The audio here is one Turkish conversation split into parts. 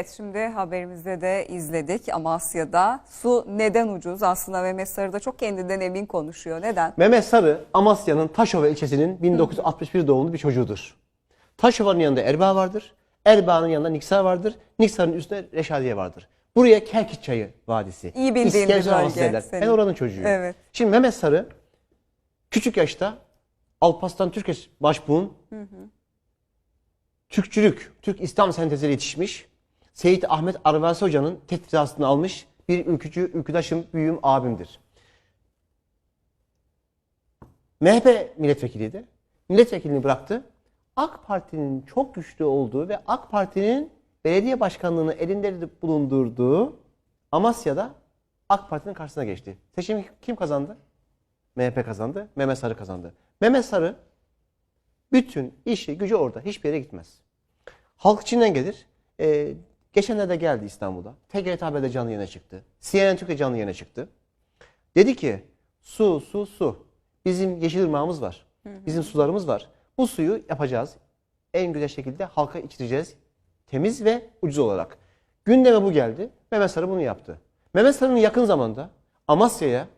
Evet, şimdi haberimizde de izledik Amasya'da su neden ucuz aslında Mehmet Sarı da çok kendinden emin konuşuyor. Neden? Mehmet Sarı Amasya'nın Taşova ilçesinin 1961 doğumlu bir çocuğudur. Taşova'nın yanında Erbaa vardır. Erbaa'nın yanında Niksar vardır. Niksar'ın üstünde Reşadiye vardır. Buraya Kerkit Çayı Vadisi. İyi bildiğin bir bölge. Ben oranın çocuğuyum. Evet. Şimdi Mehmet Sarı küçük yaşta Alparslan Türkeş başbuğun Türkçülük, Türk İslam senteziyle yetişmiş. Seyit Ahmet Arvasi Hoca'nın tetkikasını almış bir ülkücü, ülküdaşım, büyüğüm, abimdir. MHP milletvekiliydi. Milletvekilini bıraktı. AK Parti'nin çok güçlü olduğu ve AK Parti'nin belediye başkanlığını elinde bulundurduğu Amasya'da AK Parti'nin karşısına geçti. Seçimi kim kazandı? MHP kazandı. Mehmet Sarı kazandı. Mehmet Sarı bütün işi gücü orada. Hiçbir yere gitmez. Halk içinden gelir. Ee, geçenlerde geldi İstanbul'a. TGRT Haber'de canlı yayına çıktı. CNN Türk'te canlı yayına çıktı. Dedi ki su su su. Bizim Yeşilırmağımız var. Bizim sularımız var. Bu suyu yapacağız. En güzel şekilde halka içireceğiz. Temiz ve ucuz olarak. Gündeme bu geldi. Mehmet Sarı bunu yaptı. Mehmet Sarı'nın yakın zamanda Amasya'ya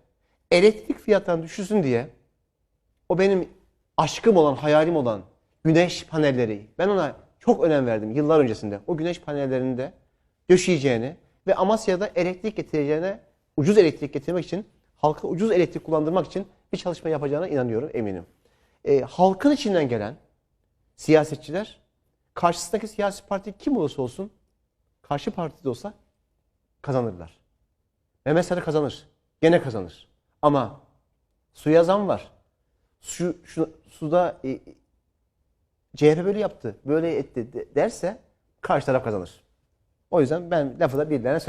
elektrik fiyatlarını düşürsün diye o benim aşkım olan, hayalim olan güneş panelleri. Ben ona çok önem verdim yıllar öncesinde. O güneş panellerini de döşeyeceğini ve Amasya'da elektrik getireceğine, ucuz elektrik getirmek için, halka ucuz elektrik kullandırmak için bir çalışma yapacağına inanıyorum, eminim. Ee, halkın içinden gelen siyasetçiler, karşısındaki siyasi parti kim olursa olsun, karşı partide olsa kazanırlar. Mehmet Sarı kazanır. Gene kazanır. Ama suya zam var. Su, şu, suda e, CHP böyle yaptı, böyle etti de- derse karşı taraf kazanır. O yüzden ben lafı da birilerine söyleyeyim.